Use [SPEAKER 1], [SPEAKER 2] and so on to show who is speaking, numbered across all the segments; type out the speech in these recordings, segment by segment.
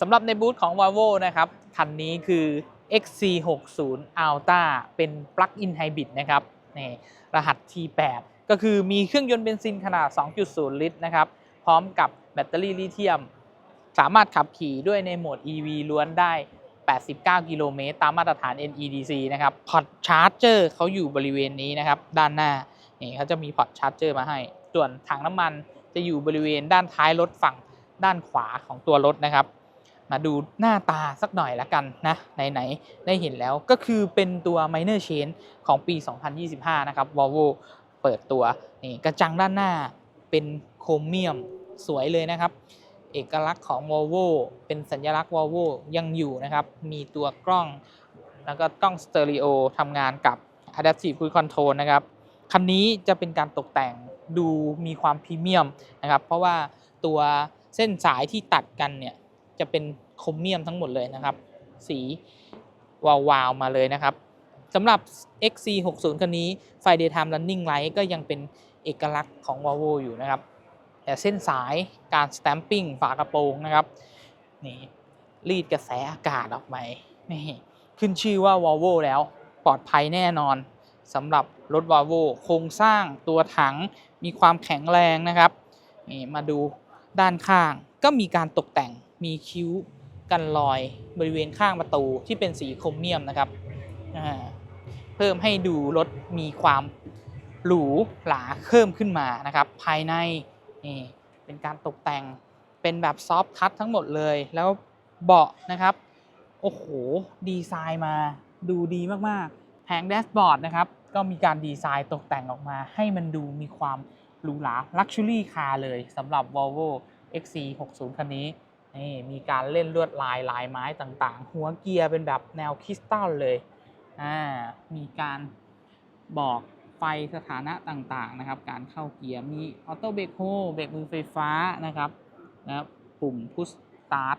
[SPEAKER 1] สำหรับในบูธของ Volvo นะครับ คันนี้คือ XC60 Alta เป็น Plug-in Hybrid นะครับนี่รหัส T8 ก็คือมีเครื่องยนต์เบนซินขนาด 2.0 ลิตรนะครับ พร้อมกับแบตเตอรี่ลิเธียม สามารถขับขี่ด้วยในโหมด EV ล้วนได้ 89 กิโลเมตร ตามมาตรฐาน NEDC นะครับพอร์ตชาร์จเจอร์เขาอยู่บริเวณนี้นะครับ ด้านหน้า นี่เขาจะมีพอร์ตชาร์จเจอร์มาให้ ส่วนถังน้ำมันจะอยู่บริเวณด้านท้ายรถฝั่งด้านขวาของตัวรถนะครับ มาดูหน้าตาสักหน่อยละกันนะไหนๆได้เห็นแล้วก็คือเป็นตัว minor change ของปี 2025 นะครับ Volvo เปิดตัวนี่กระจังด้านหน้าเป็นโครเมียมสวยเลยนะครับ เอกลักษณ์ของ Volvo เป็นสัญลักษณ์ Volvo ยังอยู่นะครับ มีตัวกล้อง แล้วก็กล้องสเตอริโอทำงานกับ Adaptive Cruise Control นะครับ คันนี้จะเป็นการตกแต่งดูมีความพรีเมียมนะครับ เพราะว่าตัวเส้นสายที่ตัดกันเนี่ยจะเป็น โครเมียมทั้งหมดเลยนะครับ สีวาวๆมาเลยนะครับสำหรับ XC60 คันนี้ไฟ Daytime Running Light ก็ยังเป็นเอกลักษณ์ของ Volvo อยู่นะครับ แต่เส้นสายการ stamping ฝากระโปรงนะครับนี่รีดกระแสอากาศออกไปนี่ขึ้นชื่อว่า Volvo แล้วปลอดภัยแน่นอนสำหรับรถ Volvo โครงสร้างตัวถังมีความแข็งแรงนะครับนี่มาดูด้านข้างก็มีการตกแต่งมีคิ้ว กันรอยบริเวณข้างประตูที่เป็นสีโครเมียมนะครับเพิ่มให้ดูรถมีความหรูหราเพิ่มขึ้นมานะครับ ภายในนี่เป็นการตกแต่งเป็นแบบซอฟต์ทัชทั้งหมดเลย แล้วเบาะนะครับ โอ้โห ดีไซน์มาดูดีมากๆแผงแดชบอร์ดนะครับ ก็มีการดีไซน์ตกแต่งออกมา ให้มันดูมีความหรูหราลักชัวรี่คาร์เลยสำหรับ Volvo XC60 คันนี้ นี่มีการเล่นลวดลายลายไม้ต่างๆ หัวเกียร์เป็นแบบแนวคริสตัลเลยอ่ามีการบอกไฟสถานะต่างๆนะครับ การเข้าเกียร์มีออโต้เบรกโฮเบรกมือไฟฟ้านะครับนะปุ่มพุชสตาร์ท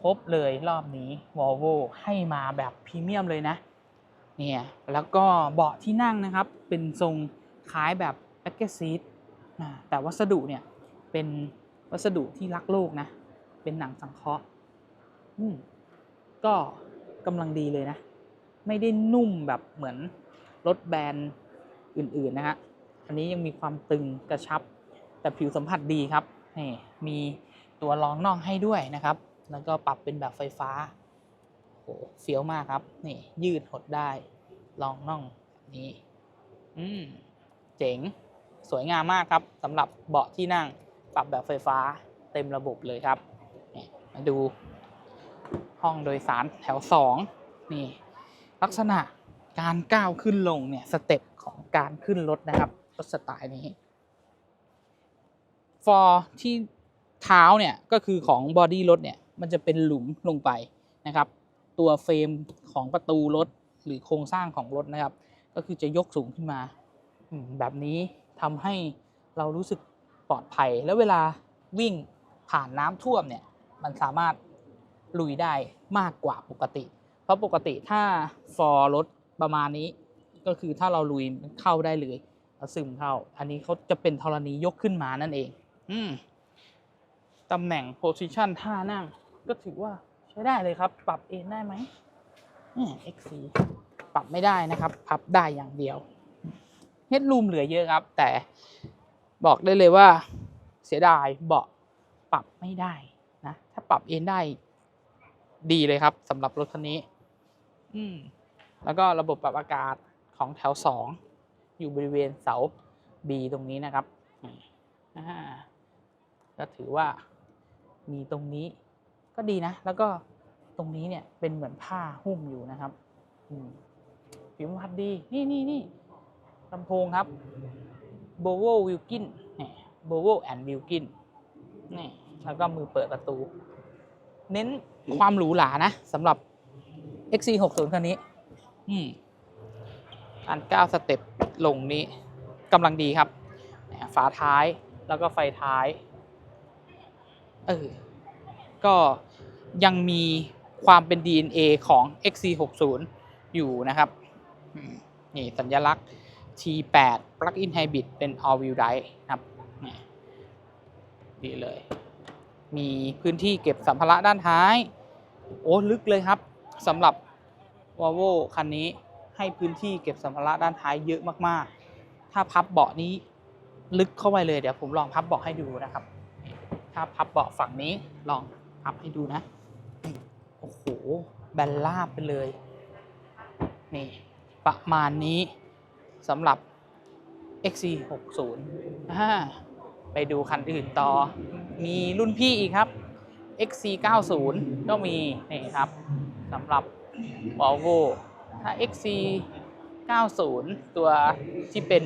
[SPEAKER 1] ครบเลยรอบนี้ Volvo ให้มาแบบพรีเมียมเลยนะเนี่ยแล้วก็เบาะที่นั่งนะครับ เป็นทรงคล้ายแบบแบ็กเกจซีทแต่วัสดุเนี่ยเป็น วัสดุที่รักโลกนะ เป็นหนังสังเคราะห์อืมก็กำลังดีเลยนะ ไม่ได้นุ่มแบบเหมือนรถแบรนด์อื่น ๆ นะฮะ อันนี้ยังมีความตึงกระชับ แต่ผิวสัมผัสดีครับนี่มีตัวรองน่องให้ด้วยนะครับ แล้วก็ปรับเป็นแบบไฟฟ้าโหเฟี้ยวมากครับ นี่ ยืดหดได้รองน่องแบบนี้ อืม เจ๋ง สวยงามมากครับสำหรับเบาะที่นั่ง รับแบบไฟฟ้าเต็มระบบเลยครับ มาดูห้องโดยสารแถว 2 นี่ ลักษณะการก้าวขึ้นลงเนี่ยสเต็ปของการขึ้นรถนะครับรถสไตล์นี้ ฟอร์ที่เท้าเนี่ยก็คือของบอดี้รถเนี่ยมันจะเป็นหลุมลงไปนะครับ ตัวเฟรมของประตูรถหรือโครงสร้างของรถนะครับ ก็คือจะยกสูงขึ้นมาแบบนี้ทำให้เรารู้สึก ปลอดภัย แล้วเวลาวิ่งผ่านน้ำท่วมเนี่ยมันสามารถลุยได้มากกว่าปกติ เพราะปกติถ้าฟอร์รถประมาณนี้ ก็คือถ้าเราลุยมันเข้าได้เลยซึมเข้า อันนี้เขาจะเป็นธรณียกขึ้นมานั่นเอง อืมตำแหน่งโพซิชันท่านั่ง ก็ถือว่าใช้ได้เลยครับ ปรับเอนได้ไหมเนี่ย XC ปรับไม่ได้นะครับ พับได้อย่างเดียวเฮดรูมเหลือเยอะครับ แต่ บอกได้เลยว่าเสียดายเบาะปรับไม่ได้นะ ถ้าปรับเอนได้ ดีเลยครับสำหรับรถคันนี้ อืมแล้วก็ระบบปรับอากาศของแถวสองอยู่บริเวณเสา B ตรงนี้นะครับนี่อ่าก็ถือว่ามีตรงนี้ก็ดีนะ แล้วก็ตรงนี้เนี่ยเป็นเหมือนผ้าหุ้มอยู่นะครับอืมผิวสัมผัสดี นี่นี่นี่ลำโพงครับ b o v o Wilkin นี่ b o v o and Wilkin นี่แล้วก็มือเปิดประตู เน้นความหรูหรานะสำหรับ XC60 คันนี้ อืมอันก้าสเต็ปลงนี้กำลังดีครับ ฝาท้ายแล้วก็ไฟท้าย เออ ก็ยังมีความเป็น DNA ของ XC60 อยู่นะครับ นี่สัญลักษณ์ T8 Plug-in Hybrid เป็น All Wheel Drive นะครับนี่ดีเลย มีพื้นที่เก็บสัมภาระด้านท้าย โอ้ลึกเลยครับสำหรับ v o l v o คันนี้ให้พื้นที่เก็บสัมภาระด้านท้ายเยอะมากๆ ถ้าพับเบาะนี้ลึกเข้าไปเลยเดี๋ยวผมลองพับเบาะให้ดูนะครับ ถ้าพับเบาะฝั่งนี้ลองพับให้ดูนะ โอ้โหแบนลาบไปเลย นี่ประมาณนี้ สำหรับ XC60 ไปดูคันอื่นต่อ มีรุ่นพี่อีกครับ XC90 ก็มีนี่ครับสำหรับ Volvo ถ้า XC90 ตัวที่เป็น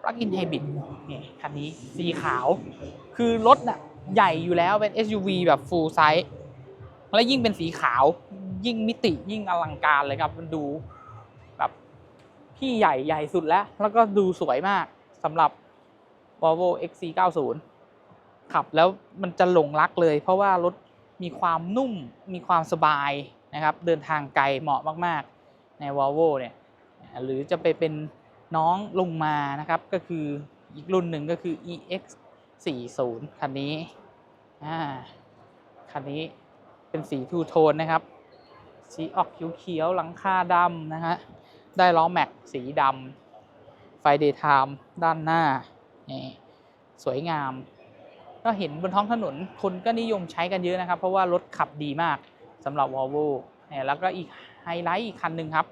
[SPEAKER 1] Plug-in Hybrid นี่คันนี้สีขาว คือรถน่ะใหญ่อยู่แล้วเป็น SUV แบบ full size และยิ่งเป็นสีขาว ยิ่งมิติยิ่งอลังการเลยครับ มันดู พี่ใหญ่ใหญ่สุดแล้ว แล้วก็ดูสวยมากสำหรับ Volvo XC90 ขับแล้วมันจะหลงรักเลย เพราะว่ารถมีความนุ่มมีความสบายนะครับเดินทางไกลเหมาะมากๆ ใน Volvo เนี่ยหรือจะไปเป็นน้องลงมานะครับ ก็คืออีกรุ่นหนึ่งก็คือ EX 40 คันนี้อ่าคันนี้เป็นสีทูโทนนะครับ สีออกเขียวๆหลังคาดำนะฮะ ได้ล้อแม็กสีดำไฟเดย์ไทม์ด้านหน้านี่สวยงาม ก็เห็นบนท้องถนนคนก็นิยมใช้กันเยอะนะครับ เพราะว่ารถขับดีมากสำหรับ Volvo นี่แล้วก็อีกไฮไลท์อีกคันหนึ่งครับ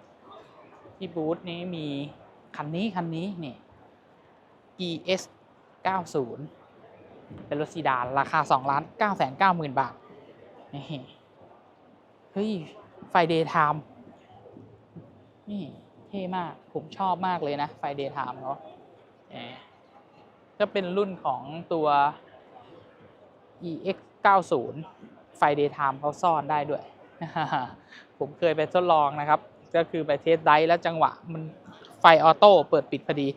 [SPEAKER 1] ที่บูธนี้มีคันนี้คันนี้นี่ ES 90 เป็นรถซีดานราคา2ล้าน9แสน9หมื่นบาทนี่เฮ้ย ไฟเดย์ไทม์นี่ ท่มาก ผมชอบมากเลยนะ ไฟเดย์ไทม์เนาะแหมก็เป็นรุ่นของตัว EX 90ไฟเดย์ไทม์เขาซ่อนได้ด้วย ผมเคยไปทดลองนะครับ ก็คือไปเทสไดรฟ์แล้วจังหวะมันไฟออโต้เปิดปิดพอดี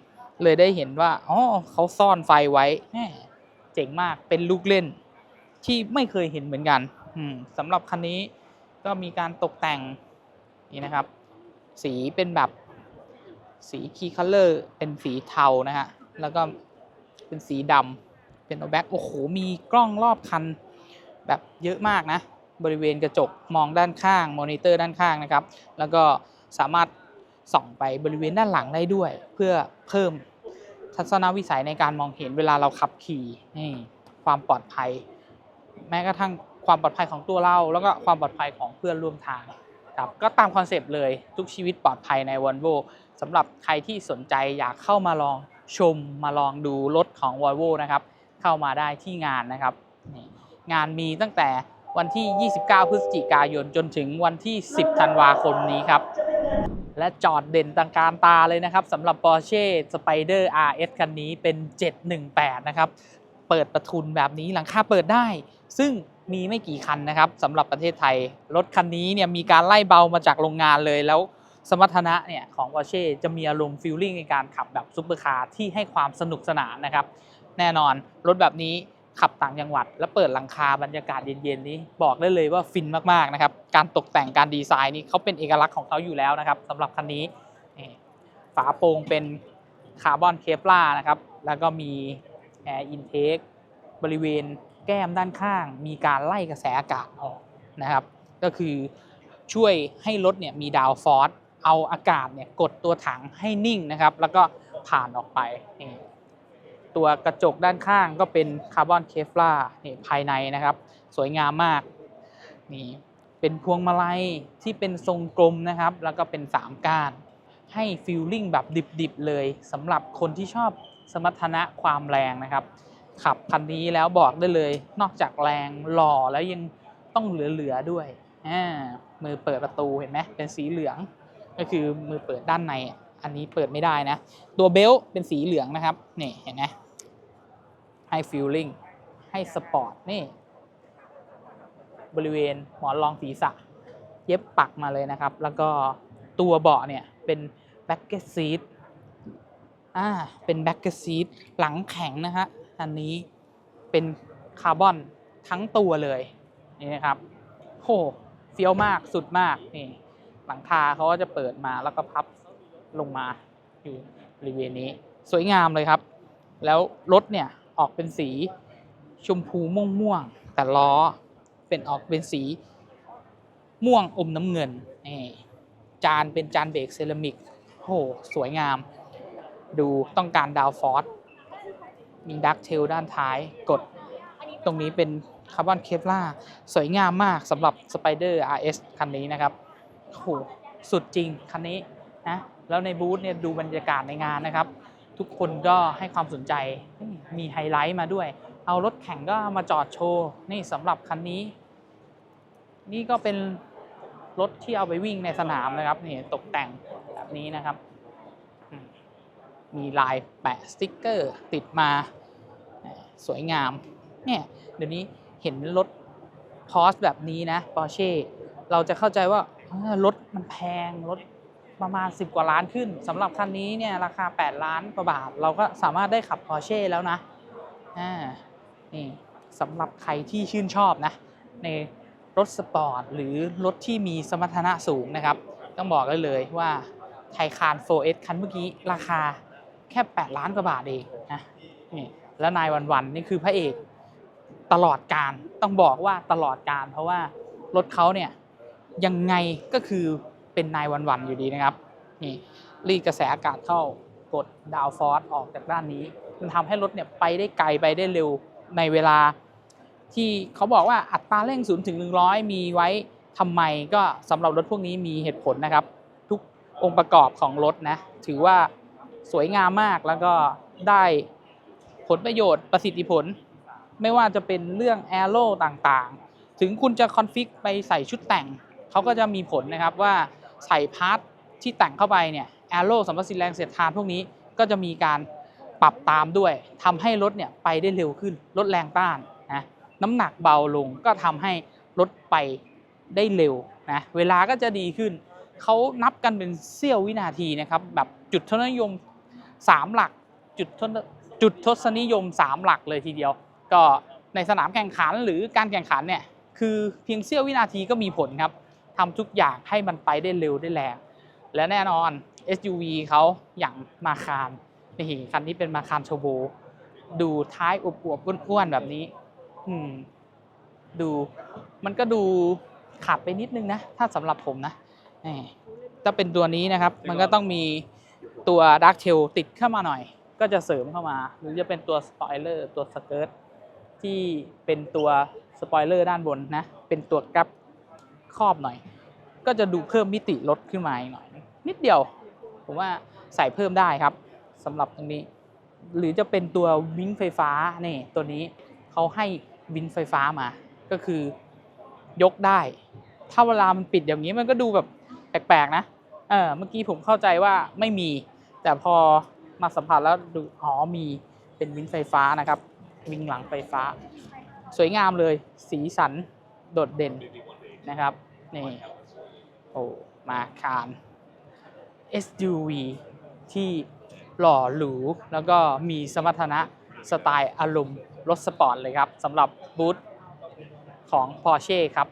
[SPEAKER 1] เลยได้เห็นว่า อ๋อเขาซ่อนไฟไว้เจ๋งมากเป็นลูกเล่น ที่ไม่เคยเห็นเหมือนกันสำหรับคันนี้ก็มีการตกแต่งนี่นะครับ สีเป็นแบบ สีคีคัลเลอร์เป็นสีเทานะฮะ แล้วก็เป็นสีดำเป็นโอแบ็กโอ้โห มีกล้องรอบคันแบบเยอะมากนะ บริเวณกระจกมองด้านข้าง มอนิเตอร์ด้านข้างนะครับ แล้วก็สามารถส่องไปบริเวณด้านหลังได้ด้วย เพื่อเพิ่มทัศนวิสัยในการมองเห็นเวลาเราขับขี่นี่ความปลอดภัย แม้กระทั่งความปลอดภัยของตัวเรา แล้วก็ความปลอดภัยของเพื่อนร่วมทาง ครับก็ตามคอนเซปต์เลยทุกชีวิตปลอดภัยใน Volvo สำหรับใครที่สนใจอยากเข้ามาลองชมมาลองดูรถของ Volvo นะครับเข้ามาได้ที่งานนะครับ งานมีตั้งแต่วันที่ 29 พฤศจิกายนจนถึงวันที่ 10 ธันวาคมนี้ครับ และจอดเด่นตังการตาเลยนะครับสำหรับ Porsche Spider RS คันนี้เป็น 718 นะครับ เปิดประทุนแบบนี้หลังคาเปิดได้ ซึ่ง มีไม่กี่คันนะครับสำหรับประเทศไทย รถคันนี้เนี่ยมีการไล่เบามาจากโรงงานเลยแล้วสมรรถนะเนี่ยของ Porsche จะมีอารมณ์ฟิลลิ่งในการขับแบบซุปเปอร์คาร์ที่ให้ความสนุกสนานนะครับ แน่นอนรถแบบนี้ขับต่างจังหวัด แล้วเปิดหลังคาบรรยากาศเย็นๆนี้บอกได้เลยว่าฟินมากๆนะครับ การตกแต่งการดีไซน์นี้เขาเป็นเอกลักษณ์ของเขาอยู่แล้วนะครับสำหรับคันนี้ฝาโปร่งเป็นคาร์บอนเคปลานะครับแล้วก็มีแอร์อินเทคบริเวณ แก้มด้านข้าง มีการไล่กระแสอากาศออกนะครับ ก็คือช่วยให้รถเนี่ยมีดาวฟอร์สเอาอากาศเนี่ยกดตัวถังให้นิ่งนะครับ แล้วก็ผ่านออกไปนี่ตัวกระจกด้านข้างก็เป็นคาร์บอนเคฟลาร์นี่ภายในนะครับ สวยงามมากนี่เป็นพวงมาลัยที่เป็นทรงกลมนะครับ แล้วก็เป็น 3 ก้าน ให้ฟีลลิ่งแบบดิบๆเลยสำหรับคนที่ชอบสมรรถนะความแรงนะครับ ขับคันนี้แล้วบอกได้เลย นอกจากแรงหล่อแล้วยังต้องเหลือๆด้วยมือเปิดประตูเห็นไหมเป็นสีเหลือง ก็คือมือเปิดด้านใน อันนี้เปิดไม่ได้นะ ตัวเบลเป็นสีเหลืองนะครับนี่เห็นไหมให้ฟิลลิ่งให้สปอร์ตนี่บริเวณหมอนรองศีรษะ เย็บปักมาเลยนะครับ แล้วก็ตัวเบาะเนี่ยเป็นแบ็กเกอร์ซีทอ่าเป็นแบ็กเกอร์ซีทหลังแข็งนะฮะ อันนี้เป็นคาร์บอนทั้งตัวเลยนี่นะครับโหเฟี้ยวมากสุดมากนี่หลังคาเขาก็จะเปิดมาแล้วก็พับลงมาอยู่บริเวณนี้ สวยงามเลยครับ แล้วรถเนี่ยออกเป็นสีชมพูม่วงม่วงแต่ล้อเป็นออกเป็นสีม่วงอมน้ำเงินนี่จานเป็นจานเบรกเซรามิกโอ้โหสวยงาม ดูต้องการดาวฟอร์ส มีดักเทลด้านท้ายกดตรงนี้เป็นคาร์บอนเคปล่าสวยงามมากสำหรับ Spider RS คันนี้นะครับโหสุดจริงคันนี้นะแล้วในบูธเนี่ยดูบรรยากาศในงานนะครับ ทุกคนก็ให้ความสนใจมีไฮไลท์มาด้วย เอารถแข่งก็มาจอดโชว์นี่สำหรับคันนี้ นี่ก็เป็นรถที่เอาไปวิ่งในสนามนะครับนี่ตกแต่งแบบนี้นะครับ มีลายแปะสติ๊กเกอร์ติดมาสวยงามเนี่ยเดี๋ยวนี้เห็นรถพอสแบบนี้นะปอร์เช่เราจะเข้าใจว่ารถมันแพงรถประมาณ 10 กว่าล้านขึ้นสำหรับคันนี้เนี่ยราคา 8 ล้านกว่าบาท เราก็สามารถได้ขับปอร์เช่แล้วนะอ่านี่สำหรับใครที่ชื่นชอบนะ ในรถสปอร์ตหรือรถที่มีสมรรถนะสูงนะครับ ต้องบอกได้เลยว่าไทคาน 4S คันเมื่อกี้ราคา แค่ 8 ล้านกว่าบาทเองนะนี่แล้วนายวันวันนี่คือพระเอกตลอดการต้องบอกว่าตลอดการเพราะว่ารถเขาเนี่ยยังไงก็คือเป็นนายวันๆอยู่ดีนะครับนี่รีดกระแสอากาศเข้ากดดาวฟอร์สออกจากด้านนี้ มันทำให้รถเนี่ยไปได้ไกลไปได้เร็วในเวลา ที่เขาบอกว่าอัตราเร่ง0ถึง100 มีไว้ทำไมก็สำหรับรถพวกนี้มีเหตุผลนะครับ ทุกองค์ประกอบของรถนะถือว่า สวยงามมากแล้วก็ได้ผลประโยชน์ประสิทธิผล ไม่ว่าจะเป็นเรื่องแอโร่ต่างๆ ถึงคุณจะคอนฟิกไปใส่ชุดแต่ง เขาก็จะมีผลนะครับว่าใส่พาร์ทที่แต่งเข้าไปเนี่ยแอโร่สัมผัสสินแรงเสียดทานพวกนี้ก็จะมีการปรับตามด้วยทำให้รถเนี่ยไปได้เร็วขึ้น ลดแรงต้านนะน้ำหนักเบาลงก็ทำให้รถไปได้เร็วนะเวลาก็จะดีขึ้น เขานับกันเป็นเสี้ยววินาทีนะครับแบบจุดทศนิยม 3 หลักจุดทศจุดทศนิยม 3 หลักเลยทีเดียว ก็ในสนามแข่งขันหรือการแข่งขันเนี่ยคือเพียงเสี้ยววินาทีก็มีผลครับทำทุกอย่างให้มันไปได้เร็วได้แรงและแน่นอน SUV เขาอย่างมาคารนี่คันนี้เป็นมาคารโชโบ ดูท้ายอวบๆอ้วนๆแบบนี้ อืม ดูมันก็ดูขาดไปนิดนึงนะ ถ้าสำหรับผมนะแหมถ้าเป็นตัวนี้นะครับ มันก็ต้องมี ตัวดักเทลติดเข้ามาหน่อย ก็จะเสริมเข้ามา หรือจะเป็นตัวสปอยเลอร์ตัวสเกิร์ตที่เป็นตัวสปอยเลอร์ด้านบนนะ เป็นตัวกับครอบหน่อย ก็จะดูเพิ่มมิติรถขึ้นมาอีกหน่อย นิดเดียว ผมว่าใส่เพิ่มได้ครับสำหรับตรงนี้ หรือจะเป็นตัววิงไฟฟ้านี่ตัวนี้เขาให้วินไฟฟ้ามา ก็คือยกได้ ถ้าเวลามันปิดอย่างนี้มันก็ดูแบบแปลกๆนะ เออเมื่อกี้ผมเข้าใจว่าไม่มี แต่พอมาสัมผัสแล้วดูอ๋อมีเป็นวินไฟฟ้านะครับ วิงหลังไฟฟ้า สวยงามเลย สีสันโดดเด่นนะครับ นี่ โอ้ มาคาร SUV ที่หล่อหรู แล้วก็มีสมรรถนะสไตล์อารมณ์รถสปอร์ตเลยครับสำหรับบูธของ Porsche ครับ